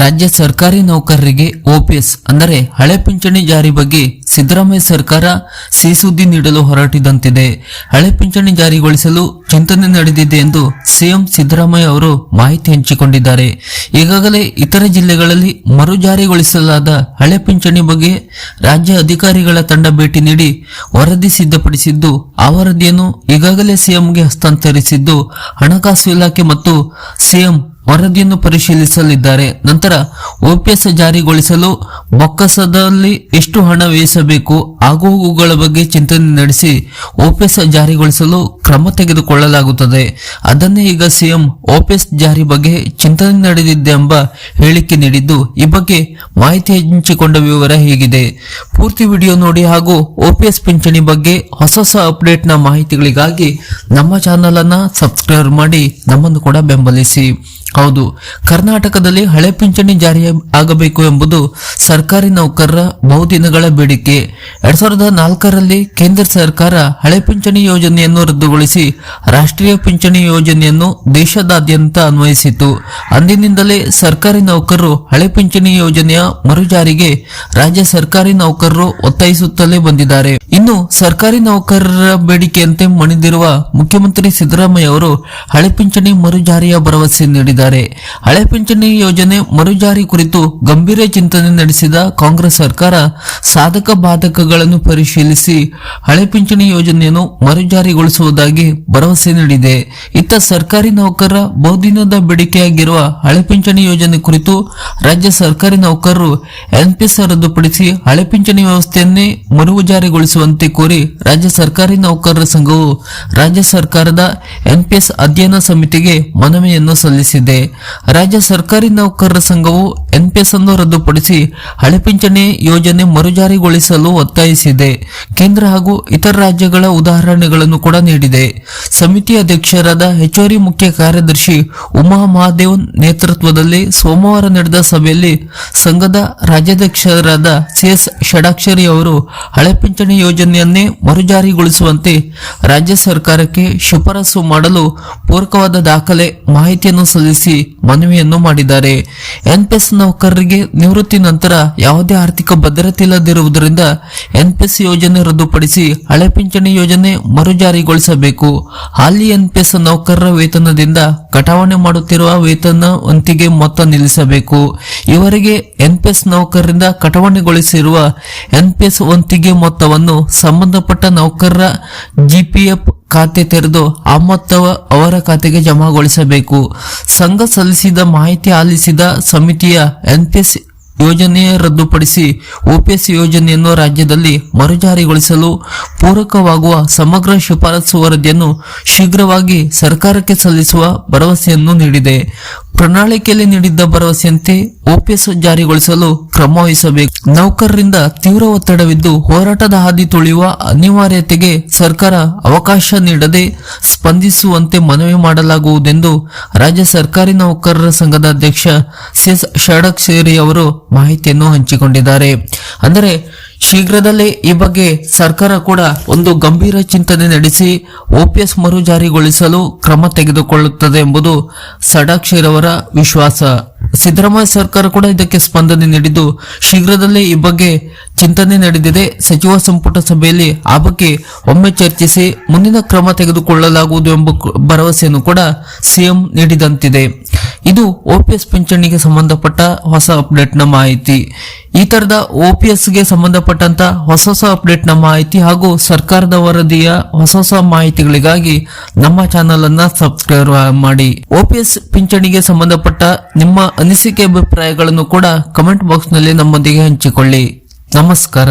ರಾಜ್ಯ ಸರ್ಕಾರಿ ನೌಕರರಿಗೆ ಓಪಿಎಸ್ ಅಂದರೆ ಹಳೆ ಪಿಂಚಣಿ ಜಾರಿ ಬಗ್ಗೆ ಸಿದ್ದರಾಮಯ್ಯ ಸರ್ಕಾರ ಸಿಸುದ್ದಿ ನೀಡಲು ಹೊರಟಿದಂತಿದೆ. ಹಳೆ ಪಿಂಚಣಿ ಜಾರಿಗೊಳಿಸಲು ಚಿಂತನೆ ನಡೆದಿದೆ ಎಂದು ಸಿಎಂ ಸಿದ್ದರಾಮಯ್ಯ ಅವರು ಮಾಹಿತಿ ಹಂಚಿಕೊಂಡಿದ್ದಾರೆ. ಈಗಾಗಲೇ ಇತರೆ ಜಿಲ್ಲೆಗಳಲ್ಲಿ ಮರು ಜಾರಿಗೊಳಿಸಲಾದ ಹಳೆ ಪಿಂಚಣಿ ಬಗ್ಗೆ ರಾಜ್ಯ ಅಧಿಕಾರಿಗಳ ತಂಡ ಭೇಟಿ ನೀಡಿ ವರದಿ ಸಿದ್ಧಪಡಿಸಿದ್ದು, ಆ ವರದಿಯನ್ನು ಈಗಾಗಲೇ ಸಿಎಂಗೆ ಹಸ್ತಾಂತರಿಸಿದ್ದು ಹಣಕಾಸು ಇಲಾಖೆ ಮತ್ತು ಸಿಎಂ ವರದಿಯನ್ನು ಪರಿಶೀಲಿಸಲಿದ್ದಾರೆ. ನಂತರ ಓಪಿಎಸ್ ಜಾರಿಗೊಳಿಸಲು ಬೊಕ್ಕಸದಲ್ಲಿ ಎಷ್ಟು ಹಣ ವ್ಯಯಿಸಬೇಕು ಆಗುಹೋಗುಗಳ ಬಗ್ಗೆ ಚಿಂತನೆ ನಡೆಸಿ ಓಪಿಎಸ್ ಜಾರಿಗೊಳಿಸಲು ಕ್ರಮ ತೆಗೆದುಕೊಳ್ಳಲಾಗುತ್ತದೆ. ಅದನ್ನೇ ಈಗ ಸಿಎಂ ಓಪಿಎಸ್ ಜಾರಿ ಬಗ್ಗೆ ಚಿಂತನೆ ನಡೆದಿದೆ ಎಂಬ ಹೇಳಿಕೆ ನೀಡಿದ್ದು, ಈ ಬಗ್ಗೆ ಮಾಹಿತಿ ಹಂಚಿಕೊಂಡ ವಿವರ ಹೀಗಿದೆ. ಪೂರ್ತಿ ವಿಡಿಯೋ ನೋಡಿ ಹಾಗೂ ಓಪಿಎಸ್ ಪಿಂಚಣಿ ಬಗ್ಗೆ ಹೊಸ ಹೊಸ ಅಪ್ಡೇಟ್ನ ಮಾಹಿತಿಗಳಿಗಾಗಿ ನಮ್ಮ ಚಾನಲ್ ಅನ್ನ ಸಬ್ಸ್ಕ್ರೈಬ್ ಮಾಡಿ ನಮ್ಮನ್ನು ಕೂಡ ಬೆಂಬಲಿಸಿ. ಹೌದು. ಕರ್ನಾಟಕದಲ್ಲಿ ಹಳೆ ಪಿಂಚಣಿ ಜಾರಿ ಆಗಬೇಕು ಎಂಬುದು ಸರ್ಕಾರಿ ನೌಕರರ ಬಹುದಿನಗಳ ಬೇಡಿಕೆ. ಎರಡ್ ಸಾವಿರದ ನಾಲ್ಕರಲ್ಲಿ ಕೇಂದ್ರ ಸರ್ಕಾರ ಹಳೆ ಪಿಂಚಣಿ ಯೋಜನೆಯನ್ನು ರದ್ದುಗೊಳಿಸಿ ರಾಷ್ಟ್ರೀಯ ಪಿಂಚಣಿ ಯೋಜನೆಯನ್ನು ದೇಶದಾದ್ಯಂತ ಅನ್ವಯಿಸಿತು. ಅಂದಿನಿಂದಲೇ ಸರ್ಕಾರಿ ನೌಕರರು ಹಳೆ ಪಿಂಚಣಿ ಯೋಜನೆಯ ಮರುಜಾರಿಗೆ ರಾಜ್ಯ ಸರ್ಕಾರಿ ನೌಕರರು ಒತ್ತಾಯಿಸುತ್ತಲೇ ಬಂದಿದ್ದಾರೆ. ಇನ್ನು ಸರ್ಕಾರಿ ನೌಕರರ ಬೇಡಿಕೆಯಂತೆ ಮಣಿದಿರುವ ಮುಖ್ಯಮಂತ್ರಿ ಸಿದ್ದರಾಮಯ್ಯ ಅವರು ಹಳೆ ಪಿಂಚಣಿ ಮರುಜಾರಿಯ ಭರವಸೆ ನೀಡಿದ್ದಾರೆ. ಹಳೆ ಪಿಂಚಣಿ ಯೋಜನೆ ಮರುಜಾರಿ ಕುರಿತು ಗಂಭೀರ ಚಿಂತನೆ ನಡೆಸಿದ ಕಾಂಗ್ರೆಸ್ ಸರ್ಕಾರ ಸಾಧಕ ಬಾಧಕಗಳನ್ನು ಪರಿಶೀಲಿಸಿ ಹಳೆ ಪಿಂಚಣಿ ಯೋಜನೆಯನ್ನು ಮರುಜಾರಿಗೊಳಿಸುವುದಾಗಿ ಭರವಸೆ ನೀಡಿದೆ. ಇತ್ತ ಸರ್ಕಾರಿ ನೌಕರರ ಬಹುದಿನದ ಬೇಡಿಕೆಯಾಗಿರುವ ಹಳೆ ಪಿಂಚಣಿ ಯೋಜನೆ ಕುರಿತು ರಾಜ್ಯ ಸರ್ಕಾರಿ ನೌಕರರು ಎನ್ಪಿಎಸ್ ರದ್ದುಪಡಿಸಿ ಹಳೆ ಪಿಂಚಣಿ ವ್ಯವಸ್ಥೆಯನ್ನೇ ಮರುಜಾರಿಗೊಳಿಸುವಂತೆ ಕೋರಿ ರಾಜ್ಯ ಸರ್ಕಾರಿ ನೌಕರರ ಸಂಘವು ರಾಜ್ಯ ಸರ್ಕಾರದ ಎನ್ಪಿಎಸ್ ಅಧ್ಯಯನ ಸಮಿತಿಗೆ ಮನವಿಯನ್ನು ಸಲ್ಲಿಸಿದೆ. ರಾಜ್ಯ ಸರ್ಕಾರಿ ನೌಕರರ ಸಂಘವು ಎನ್ಪಿಎಸ್ ಅನ್ನು ರದ್ದುಪಡಿಸಿ ಹಳೆ ಪಿಂಚಣಿ ಯೋಜನೆ ಮರುಜಾರಿಗೊಳಿಸಲು ಒತ್ತಾಯಿಸಿದೆ. ಕೇಂದ್ರ ಹಾಗೂ ಇತರ ರಾಜ್ಯಗಳ ಉದಾಹರಣೆಗಳನ್ನು ಕೂಡ ನೀಡಿದೆ. ಸಮಿತಿ ಅಧ್ಯಕ್ಷರಾದ ಹೆಚ್ಚುವರಿ ಮುಖ್ಯ ಕಾರ್ಯದರ್ಶಿ ಉಮಾ ಮಹಾದೇವ್ ನೇತೃತ್ವದಲ್ಲಿ ಸೋಮವಾರ ನಡೆದ ಸಭೆಯಲ್ಲಿ ಸಂಘದ ರಾಜ್ಯಾಧ್ಯಕ್ಷರಾದ ಸಿಎಸ್ ಷಡಾಕ್ಷರಿ ಅವರು ಹಳೆ ಪಿಂಚಣಿ ಯೋಜನೆಯನ್ನೇ ಮರುಜಾರಿಗೊಳಿಸುವಂತೆ ರಾಜ್ಯ ಸರ್ಕಾರಕ್ಕೆ ಶಿಫಾರಸು ಮಾಡಲು ಪೂರಕವಾದ ದಾಖಲೆ ಮಾಹಿತಿಯನ್ನು ಸಲ್ಲಿಸಿ ಮನವಿಯನ್ನು ಮಾಡಿದ್ದಾರೆ. ಎನ್ಪಿಎಸ್ ನೌಕರರಿಗೆ ನಿವೃತ್ತಿ ನಂತರ ಯಾವುದೇ ಆರ್ಥಿಕ ಭದ್ರತೆ ಇಲ್ಲದಿರುವುದರಿಂದ ಎನ್ಪಿಎಸ್ ಯೋಜನೆ ರದ್ದುಪಡಿಸಿ ಹಳೆ ಪಿಂಚಣಿ ಯೋಜನೆ ಮರುಜಾರಿಗೊಳಿಸಬೇಕು ಹಾಲಿ ಎನ್ಪಿಎಸ್ ನೌಕರರ ವೇತನದಿಂದ ಕಟಾವಣೆ ಮಾಡುತ್ತಿರುವ ವೇತನ ವಂತಿಗೆ ಮೊತ್ತ ನಿಲ್ಲಿಸಬೇಕು. ಇವರಿಗೆ ಎನ್ಪಿಎಸ್ ನೌಕರರಿಂದ ಕಟಾವಣೆಗೊಳಿಸಿರುವ ಎನ್ಪಿಎಸ್ ವಂತಿಗೆ ಮೊತ್ತವನ್ನು ಸಂಬಂಧಪಟ್ಟ ನೌಕರರ ಜಿಪಿಎಫ್ ಖಾತೆ ತೆರೆದು ಆ ಮೊತ್ತವ ಅವರ ಖಾತೆಗೆ ಜಮಾಗೊಳಿಸಬೇಕು. ಸಂಘ ಸಲ್ಲಿಸಿದ ಮಾಹಿತಿ ಆಲಿಸಿದ ಸಮಿತಿಯ ಎನ್ಪಿಎಸ್ ಯೋಜನೆಯ ರದ್ದುಪಡಿಸಿ ಓಪಿಎಸ್ ಯೋಜನೆಯನ್ನು ರಾಜ್ಯದಲ್ಲಿ ಮರುಜಾರಿಗೊಳಿಸಲು ಪೂರಕವಾಗುವ ಸಮಗ್ರ ಶಿಫಾರಸು ವರದಿಯನ್ನು ಶೀಘ್ರವಾಗಿ ಸರ್ಕಾರಕ್ಕೆ ಸಲ್ಲಿಸುವ ಭರವಸೆಯನ್ನು ನೀಡಿದೆ. ಪ್ರಣಾಳಿಕೆಯಲ್ಲಿ ನೀಡಿದ್ದ ಭರವಸೆಯಂತೆ ಓಪಿಎಸ್ ಜಾರಿಗೊಳಿಸಲು ಕ್ರಮ ವಹಿಸಬೇಕು. ನೌಕರರಿಂದ ತೀವ್ರ ಒತ್ತಡವಿದ್ದು ಹೋರಾಟದ ಹಾದಿ ತುಳಿಯುವ ಅನಿವಾರ್ಯತೆಗೆ ಸರ್ಕಾರ ಅವಕಾಶ ನೀಡದೆ ಸ್ಪಂದಿಸುವಂತೆ ಮನವಿ ಮಾಡಲಾಗುವುದೆಂದು ರಾಜ್ಯ ಸರ್ಕಾರಿ ನೌಕರರ ಸಂಘದ ಅಧ್ಯಕ್ಷ ಸಿಎಸ್ ಷಡಕ್ಷೇರಿ ಅವರು ಮಾಹಿತಿಯನ್ನು ಹಂಚಿಕೊಂಡಿದ್ದಾರೆ. ಅಂದರೆ ಶೀಘ್ರದಲ್ಲೇ ಈ ಬಗ್ಗೆ ಸರ್ಕಾರ ಕೂಡ ಒಂದು ಗಂಭೀರ ಚಿಂತನೆ ನಡೆಸಿ ಓಪಿಎಸ್ ಮರು ಜಾರಿಗೊಳಿಸಲು ಕ್ರಮ ತೆಗೆದುಕೊಳ್ಳುತ್ತದೆ ಎಂಬುದು ಸಡಾಕ್ಷರವರ ವಿಶ್ವಾಸ. ಸಿದ್ದರಾಮಯ್ಯ ಸರ್ಕಾರ ಕೂಡ ಇದಕ್ಕೆ ಸ್ಪಂದನೆ ನೀಡಿದ್ದು, ಶೀಘ್ರದಲ್ಲೇ ಈ ಬಗ್ಗೆ ಚಿಂತನೆ ನಡೆದಿದೆ. ಸಚಿವ ಸಂಪುಟ ಸಭೆಯಲ್ಲಿ ಆ ಬಗ್ಗೆ ಒಮ್ಮೆ ಚರ್ಚಿಸಿ ಮುಂದಿನ ಕ್ರಮ ತೆಗೆದುಕೊಳ್ಳಲಾಗುವುದು ಎಂಬ ಭರವಸೆಯನ್ನು ಕೂಡ ಸಿಎಂ ನೀಡಿದಂತಿದೆ. ಇದು ಓಪಿಎಸ್ ಪಿಂಚಣಿಗೆ ಸಂಬಂಧಪಟ್ಟ ಹೊಸ ಅಪ್ಡೇಟ್ನ ಮಾಹಿತಿ. ಈ ತರದ ಓಪಿಎಸ್ಗೆ ಸಂಬಂಧಪಟ್ಟಂತ ಹೊಸ ಹೊಸ ಅಪ್ಡೇಟ್ನ ಮಾಹಿತಿ ಹಾಗೂ ಸರ್ಕಾರದ ವರದಿಯ ಹೊಸ ಹೊಸ ಮಾಹಿತಿಗಳಿಗಾಗಿ ನಮ್ಮ ಚಾನೆಲ್ ಅನ್ನ ಸಬ್ಸ್ಕ್ರೈಬ್ ಮಾಡಿ. ಓಪಿಎಸ್ ಪಿಂಚಣಿಗೆ ಸಂಬಂಧಪಟ್ಟ ನಿಮ್ಮ ಅನಿಸಿಕೆ ಅಭಿಪ್ರಾಯಗಳನ್ನು ಕೂಡ ಕಮೆಂಟ್ ಬಾಕ್ಸ್ನಲ್ಲಿ ನಮ್ಮೊಂದಿಗೆ ಹಂಚಿಕೊಳ್ಳಿ. ನಮಸ್ಕಾರ.